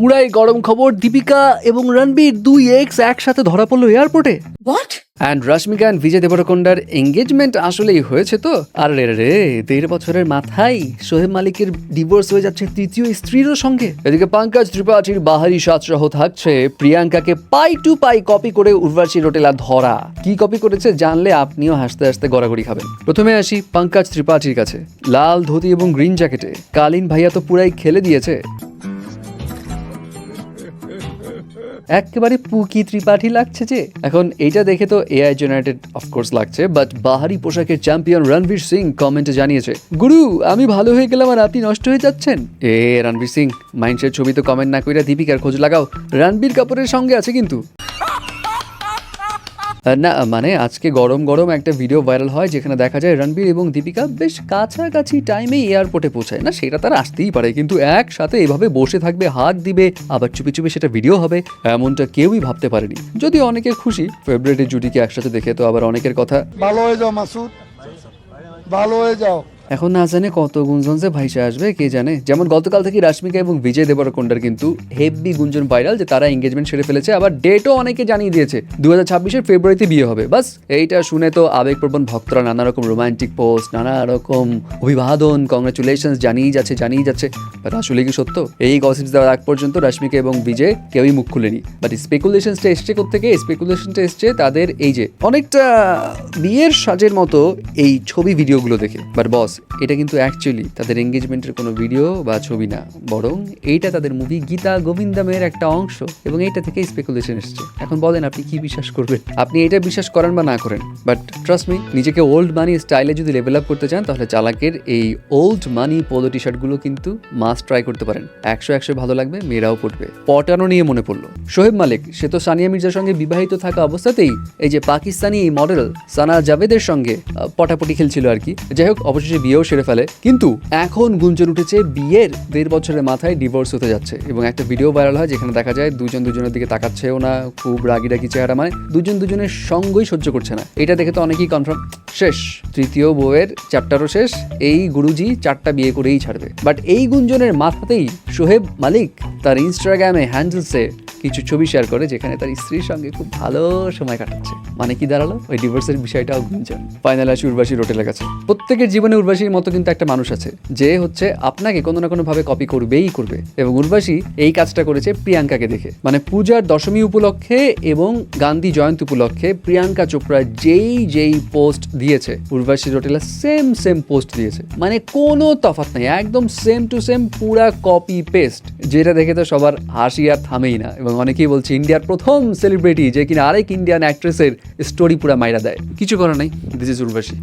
পুরাই গরম খবর দীপিকা এবং রণবীর দুই এক্স একসাথে ধরা পড়ল এয়ারপোর্টে What? And Rashmika and Vijay দেবরকোন্ডার engagement আসলেই হয়েছে তো? আর রে রে দেড় বছরের মাথায় সোহেব মালিকের ডিভোর্স হয়ে যাচ্ছে তৃতীয় স্ত্রীরও সঙ্গে। এদিকে পঙ্কজ ত্রিপাঠীর বাহারি সাজসহ থাকছে প্রিয়াঙ্কাকে পাই টু পাই কপি করে উর্বাশী রোটেলা ধরা। কি কপি করেছে জানলে আপনিও হাসতে হাসতে গড়াগড়ি খাবেন। প্রথমে আসি পঙ্কজ ত্রিপাঠীর কাছে। লাল ধুতি এবং গ্রিন জ্যাকেটে কালীন ভাইয়া তো পুরাই খেলে দিয়েছে। একেবারে পুকি ত্রিপাঠি লাগছে যে। এখন এইটা দেখে তো এআই জেনারেটেড অফকোর্স লাগছে বাট বাহারি পোশাকের চ্যাম্পিয়ন রণবীর সিং কমেন্টে জানিয়েছে, গুরু, আমি ভালো হয়ে গেলাম আর আপনি নষ্ট হয়ে যাচ্ছেন? এ, রণবীর সিং মাইন্ডসের ছবি তো কমেন্ট না কইরা দীপিকার খোঁজ লাগাও। রণবীর কাপুরের সঙ্গে আছে কিন্তু। না মানে আজকে গরম গরম একটা ভিডিও ভাইরাল হয় যেখানে দেখা যায় রণবীর এবং দীপিকা বেশ কাছাকাছি টাইমে এয়ারপোর্টে পৌঁছায়। না, সেটা তারা আসতেই পারে, কিন্তু একসাথে এভাবে বসে থাকবে, হাত দিবে, আবার চুপি চুপি সেটা ভিডিও হবে, এমনটা কেউই ভাবতে পারেনি। যদি অনেকের খুশি ফেব্রুয়ারি জুটিকে একসাথে দেখে, তো আবার অনেকের কথা। ভালো হয়ে যাও, মাসুদ। ভালো হয়ে যাও। এখন না জানে কত গুঞ্জন যে ভাইসে আসবে, কে জানে। যেমন গতকাল থেকে রাশ্মিকা এবং বিজয় দেবরকোন্ডার কিন্তু হেভি গুঞ্জন ভাইরাল যে তারা এঙ্গেজমেন্ট সেরে ফেলেছে। আবার ডেটও অনেকে জানিয়ে দিয়েছে দু হাজার ছাব্বিশের ফেব্রুয়ারিতে বিয়ে হবে। বাস, এইটা শুনে তো আবেগপ্রবণ ভক্তরা নানা রকম রোমান্টিক পোস্ট নানা রকম অভিবাদন কংগ্রাচুলেশন জানিয়ে যাচ্ছে জানিয়ে যাচ্ছে। বাট আসলে কি সত্য? এই গসিপস দেওয়ার আগ পর্যন্ত রাশ্মিকা এবং বিজয় কেউই মুখ খুলেনি। বাট স্পেকুলেশনসটা এসছে থেকে স্পেকুলেশনটা এসছে তাদের এই যে, অনেকটা বিয়ের সাজের মতো এই ছবি ভিডিওগুলো দেখে। বাট বস এটা কিন্তু অ্যাকচুয়ালি তাদের এঙ্গেজমেন্টের কোনো ভিডিও বা ছবি না। বরং এইটা তাদের মুভি গীতা গোবিন্দামের একটা অংশ এবং এইটা থেকে স্পেকুলেশন এসছে। এখন বলেন আপনি কি বিশ্বাস করবেন? আপনি এটা বিশ্বাস করেন বা না করেন। বাট ট্রাস্ট মি নিজেকে ওল্ড মানি স্টাইলে যদি লেভেল আপ করতে চান, তাহলে চালাকের এই ওল্ড মানি পোলো টি শার্টগুলো কিন্তু মাস্ট ট্রাই করতে পারেন। একশো একশো ভালো লাগবে, মেয়েরাও পড়বে। পটানো নিয়ে মনে পড়ল। সোহেব মালিক, সে তো সানিয়া মির্জার সঙ্গে বিবাহিত থাকা অবস্থাতেই এই যে পাকিস্তানি এই মডেল সানা জাভেদের সঙ্গে পটাপটি খেলছিল আর কি। যাই হোক, অবশেষে বিয়েও সেরে ফেলে। কিন্তু এখন গুঞ্জন উঠেছে, বিয়ের দেড় বছরের মাথায় ডিভোর্স হতে যাচ্ছে এবং একটা ভিডিও ভাইরাল হয় যেখানে দেখা যায় দুজন দুজনের দিকে তাকাচ্ছেও না, খুব রাগি রাগি চেহারা মানে দুজন দুজনের সঙ্গই সহ্য করছে না। এটা দেখে তো অনেকেই কনফার্ম শেষ, তৃতীয় বউয়ের চ্যাপ্টারও শেষ, এই গুরুজি চারটা বিয়ে করেই ছাড়বে। বাট এই গুঞ্জনের মাথাতেই সোহেব মালিক তার ইনস্টাগ্রামে হ্যান্ডেলসে কিছু ছবি শেয়ার করে যেখানে তার স্ত্রীর সঙ্গে খুব ভালো সময় কাটাচ্ছে। মানে কি দাঁড়াল? ওই ডিভোর্সের বিষয়টাও গুঞ্জন। ফাইনাল আসি উর্বাসী রোটেলের কাছে। প্রত্যেকের জীবনে উর্বাসীর মতো কিন্তু একটা মানুষ আছে, যে হচ্ছে আপনাকে কোনো না কোনো ভাবে কপি করবেই করবে। এবং উর্বাসী এই কাজটা করেছে প্রিয়াঙ্কাকে দেখে। মানে পূজার দশমী উপলক্ষে এবং গান্ধী জয়ন্তী উপলক্ষে প্রিয়াঙ্কা চোপড়া যেই যেই পোস্ট দিয়েছে Urvashi Rautela same same post দিয়েছে। মানে কোনো তফাত নাই, একদম সেম টু সেম পুরা কপি পেস্ট যেটা দেখে তো সবার হাসি আর থামেই না। এবং অনেকেই বলছে ইন্ডিয়ার প্রথম সেলিব্রিটি যে কিনা আরেক ইন্ডিয়ান অ্যাক্ট্রেসের স্টোরি পুরা মাইরা দেয়। কিছু করার নাই দিস ইজ উর্বাসী